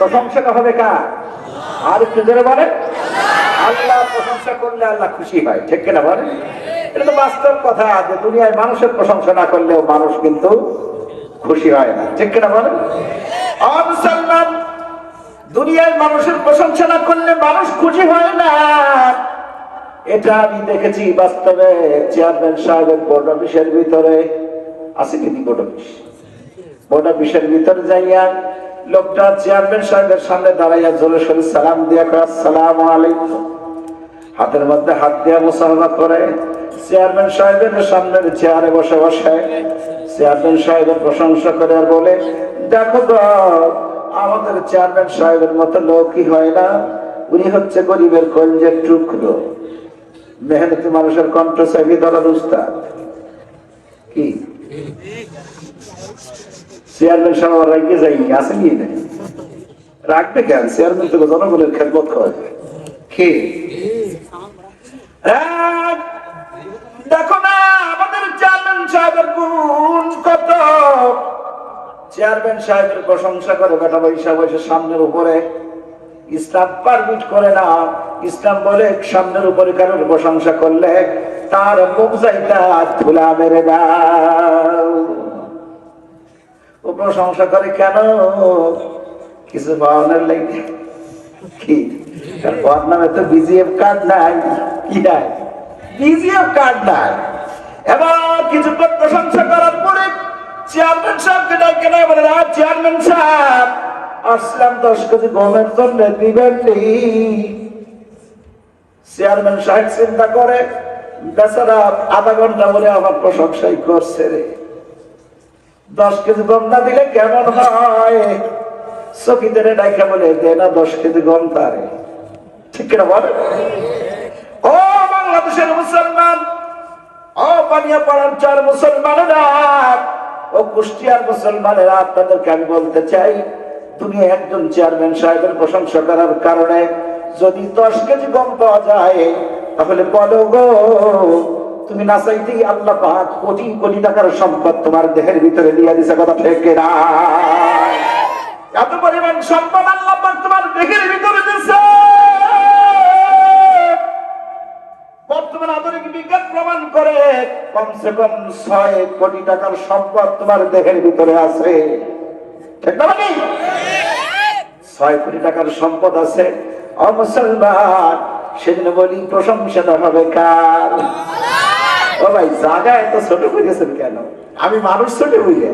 প্রশংসাটা হবে কার আর একটু জোরে বলে আল্লাহ প্রশংসা করলে আল্লাহ খুশি হয়, ঠিক কিনা বলে এটা তো বাস্তব কথা যে দুনিয়ায় মানুষের প্রশংসা না করলেও মানুষ কিন্তু খুশি হয় না, ঠিক কিনা বলে আর মুসলমান, দুনিয়ায় মানুষের প্রশংসা না করলে মানুষ খুশি হয় না। এটা আমি দেখেছি বাস্তবে চেয়ারম্যান সাহেবের বোর্ড অফিসের ভিতরে। আছে কিন্তু বোর্ড অফিস? বোর্ড অফিসের ভিতরে যাইয়া লোকটা চেয়ারম্যান সাহেবের সামনে দাঁড়াইয়া জোরে সরে সালাম দিয়া আসসালাম আলাইকুম। হাতের মধ্যে হাত দিয়া মুসাফা করে। চেয়ারম্যান সাহেবের সামনের চেয়ারে বসে বসে। চেয়ারম্যান সাহেবের প্রশংসা করে আর বলে, দেখো গো, আমাদের চেয়ারম্যান সাহেবের মতো লোকই হয় না। উনি হচ্ছে গরিবের কলজের টুকরো। মেহনতি মানুষের কণ্ঠ ধরার উস্তাদ। কি? চেয়ারম্যান সাহেব কেন? চেয়ারম্যান জনগণের খেদমত কে? হ্যাঁ, দেখো না আমাদের চেয়ারম্যান সাহেবের গুণ কত? চেয়ারম্যান সাহেবের প্রশংসা করে বেটা বসে সামনের উপরে। ইসলাম পারমিট করে না। ইসলাম বলে, সামনের উপরে কারোর প্রশংসা করলে? তার মুখ যাইতা ধুলা মেরে দাও। ও প্রশংসা করে কেন? কিছু পাওয়ানোর লাগে কি? ওর নামে তো বিজিএফ কার্ড নাই। কি নাই? বিজিএফ কার্ড নাই। এবার কিছুক্ষণ প্রশংসা করার পরে চেয়ারম্যান সাহেবকে ডাকে না, বলে চেয়ারম্যান সাহেব আসলাম দশ কেজি গমের জন্য, দিবেন চেয়ারম্যান সাহেব চিন্তা করে, বেচারা আধা ঘণ্টা বলে আমার প্রশংসাই করছে রে। দশ কেজি গম না দিলে কেমন হয়? চকিদের ডাইকা বলে, দে না দশ কেজি গম তারে। ঠিক কিনা বলে? ও বাংলাদেশের মুসলমান, ও পানিয়া পাড়ার চার মুসলমানেরা, ও কুষ্টিয়ার মুসলমানেরা, আপনাদেরকে আমি বলতে চাই দুনিয়া একজন চেয়ারম্যান সাহেবের প্রশংসা করার কারণে যদি দশ কেজি গম পাওয়া যায়, তাহলে বলো গো, তুমি না চাইতেই আল্লাহ পাক কোটি কোটি টাকার সম্পদ তোমার দেহের ভিতরে দিয়ে দিছে, কথা থেকে না এত পরিমাণ সম্পদ আল্লাহ পাক তোমার দেহের ভিতরে দিছে বর্তমান আধুনিক বিজ্ঞান প্রমাণ করে কমসে কম ছয় কোটি টাকার সম্পদ তোমার দেহের ভিতরে আছে? ছয় কোটি টাকার সম্পদ আছে। অমুসলমান মুসলমান সেদিন বলি প্রশংসা হবে কার? ও ভাই জায়গা এত ছোট করেছেন কেন? আমি মানুষ ছোট বুঝে